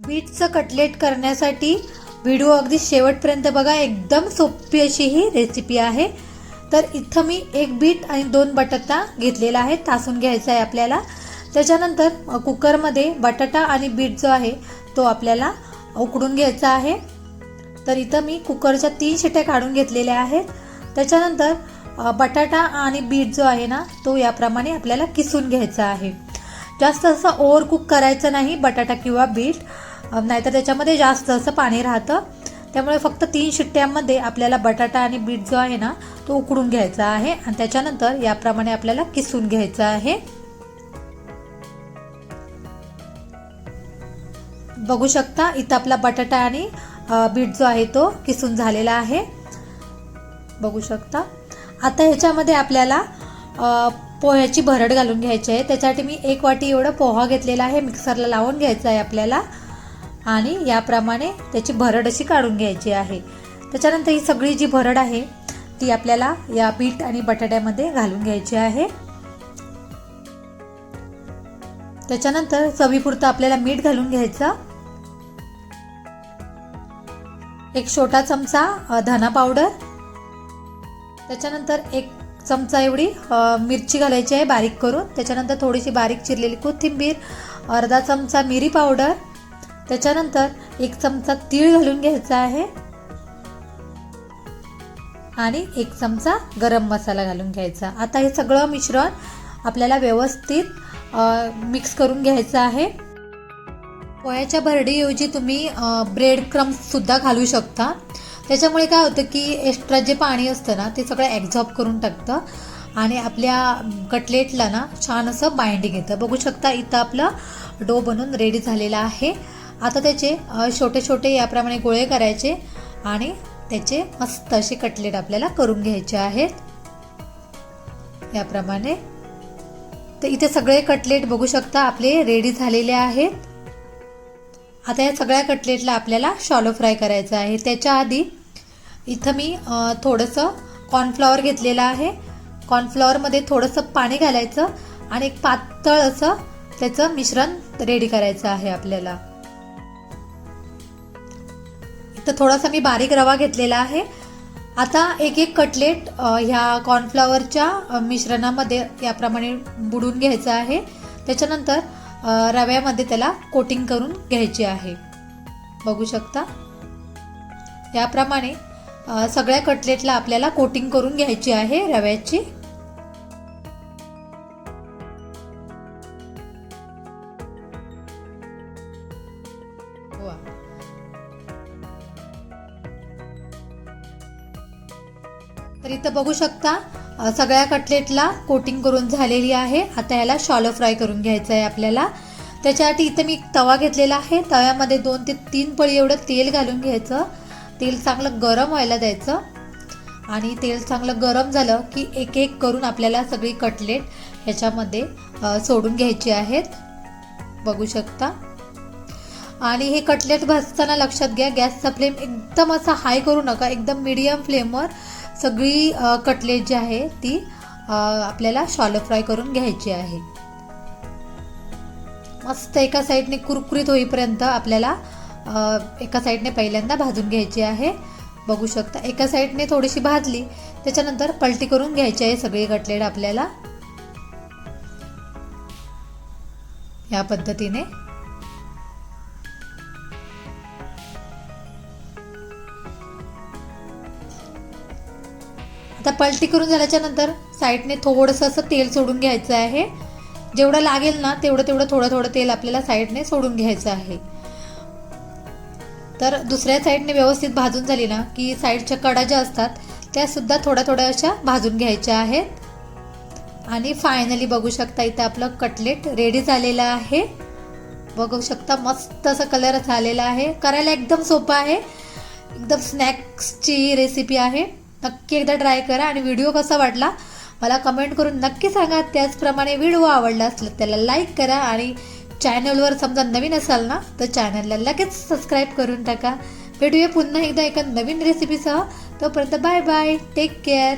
बीटचं cutlet करण्यासाठी video अगदी शेवटपर्यंत बघा एकदम सोपी अशी ही रेसिपी आहे. तर इथं मी एक बीट आणि दोन बटाटा घेतलेला आहे तासून घ्यायचा आहे आपल्याला. त्याच्यानंतर कुकरमध्ये बटाटा आणि बीट जो आहे तो आपल्याला उकडून घ्यायचा आहे. तर इथं मी कुकरच्या तीन शिट्या काढून घेतलेल्या आहेत. त्याच्यानंतर बटाटा आणि बीट जो आहे ना तो याप्रमाणे आपल्याला किसून घ्यायचा आहे. जास्त असं ओव्हर कुक करायचं नाही बटाटा किंवा बीट. नाहीतर त्याच्यामध्ये जास्त असं पाणी राहतं. त्यामुळे फक्त तीन शिट्ट्यांमध्ये आपल्याला बटाटा आणि बीट जो आहे ना तो उकडून घ्यायचा आहे. आणि त्याच्यानंतर याप्रमाणे आपल्याला किसून घ्यायचं आहे. बघू शकता इथं आपला बटाटा आणि बीट जो आहे तो किसून झालेला आहे. बघू शकता. आता ह्याच्यामध्ये आपल्याला पोह्याची भरड घालून घ्यायची आहे. त्याच्यासाठी मी एक वाटी एवढं पोहा घेतलेला आहे. मिक्सरला लावून घ्यायचा आहे आपल्याला. आणि याप्रमाणे त्याची भरड अशी काढून घ्यायची आहे. त्याच्यानंतर ही सगळी जी भरड आहे ती आपल्याला या बीट आणि बटाट्यामध्ये घालून घ्यायची आहे. त्याच्यानंतर चवीपुरतं आपल्याला मीठ घालून घ्यायचं. एक छोटा चमचा धना पावडर. त्याच्यानंतर एक चमचा एवढी मिरची घालायची आहे बारीक करून. त्याच्यानंतर थोडीशी बारीक चिरलेली कोथिंबीर अर्धा चमचा मिरी पावडर. त्याच्यानंतर एक चमचा तीळ घालून घ्यायचा आहे. आणि एक चमचा गरम मसाला घालून घ्यायचा. आता हे सगळं मिश्रण आपल्याला व्यवस्थित मिक्स करून घ्यायचं आहे. पोह्याच्या भरडीऐवजी तुम्ही ब्रेड क्रम्ससुद्धा घालू शकता. त्याच्यामुळे काय होतं की एक्स्ट्रा जे पाणी असतं ना ते सगळं ॲक्झॉर्ब करून टाकतं. आणि आपल्या कटलेटला ना छान असं बाइंडिंग येतं. बघू शकता इथं आपलं डो बनून रेडी झालेला आहे. आता त्याचे छोटे छोटे याप्रमाणे गोळे करायचे आणि त्याचे मस्त असे कटलेट आपल्याला करून घ्यायचे आहेत. याप्रमाणे. तर इथे सगळे कटलेट बघू शकता आपले रेडी झालेले आहेत. आता या सगळ्या कटलेटला आपल्याला शॉलो फ्राय करायचं आहे. त्याच्या आधी इथं मी थोडंसं कॉर्नफ्लॉवर घेतलेलं आहे. कॉर्नफ्लॉवरमध्ये थोडंसं पाणी घालायचं आणि एक पातळ असं त्याचं मिश्रण रेडी करायचं आहे आपल्याला. तर थोडासा मी बारीक रवा घेतलेला आहे. आता एक एक कटलेट ह्या कॉर्नफ्लॉवरच्या मिश्रणामध्ये याप्रमाणे बुडून घ्यायचं आहे. त्याच्यानंतर रव्यामध्ये त्याला कोटिंग करून घ्यायची आहे. बघू शकता? याप्रमाणे सगळ्या कटलेटला आपल्याला कोटिंग करून घ्यायची आहे रव्याची. वा. तर इथं बघू शकता सगळ्या कटलेटला कोटिंग करून झालेली आहे. आता याला शॉलो फ्राय करून घ्यायचं आहे आपल्याला. त्याच्यासाठी इथं मी एक तवा घेतलेला आहे. तव्यामध्ये दोन ते तीन पळी एवढं तेल घालून घ्यायचं. तेल चांगलं गरम व्हायला द्यायचं. आणि तेल चांगलं गरम झालं की एक एक करून आपल्याला सगळी कटलेट ह्याच्यामध्ये सोडून घ्यायची आहेत. बघू शकता. आणि हे कटलेट भाजताना लक्षात घ्या गॅसचा फ्लेम एकदम असा हाय करू नका. एकदम मीडियम फ्लेमवर सगळी कटलेट जी आहे ती आपल्याला शॉलो फ्राय करून घ्यायची आहे. मस्त एका साईडने कुरकुरीत होईपर्यंत आपल्याला एका साईडने पहिल्यांदा भाजून घ्यायची आहे. बघू शकता एका साईडने थोडीशी भाजली त्याच्यानंतर पलटी करून घ्यायची आहे सगळी कटलेट आपल्याला. या पद्धतीने. आता पलटी करून झाल्याच्यानंतर साईडने थोडंसं असं तेल सोडून घ्यायचं आहे. जेवढं लागेल ना तेवढं तेवढं थोडं थोडं तेल आपल्याला साईडने सोडून घ्यायचं आहे. तर दुसऱ्या साईडने व्यवस्थित भाजून झाली ना की साईडच्या कडा ज्या असतात त्यासुद्धा थोड्या थोड्या अशा भाजून घ्यायच्या आहेत. आणि फायनली बघू शकता इथं आपलं कटलेट रेडी झालेलं आहे. बघू शकता मस्त असं कलर झालेला आहे. करायला एकदम सोपं आहे. एकदम स्नॅक्सची रेसिपी आहे. नक्की एकदा ट्राय करा आणि व्हिडिओ कसा वाटला मला कमेंट करून नक्की सांगा. त्याचप्रमाणे व्हिडिओ आवडला असला त्याला लाईक करा आणि चॅनलवर समजा नवीन असाल ना तर चॅनलला लगेच सबस्क्राईब करून टाका. भेटूया पुन्हा एकदा एका नवीन रेसिपीसह तोपर्यंत बाय बाय. Take care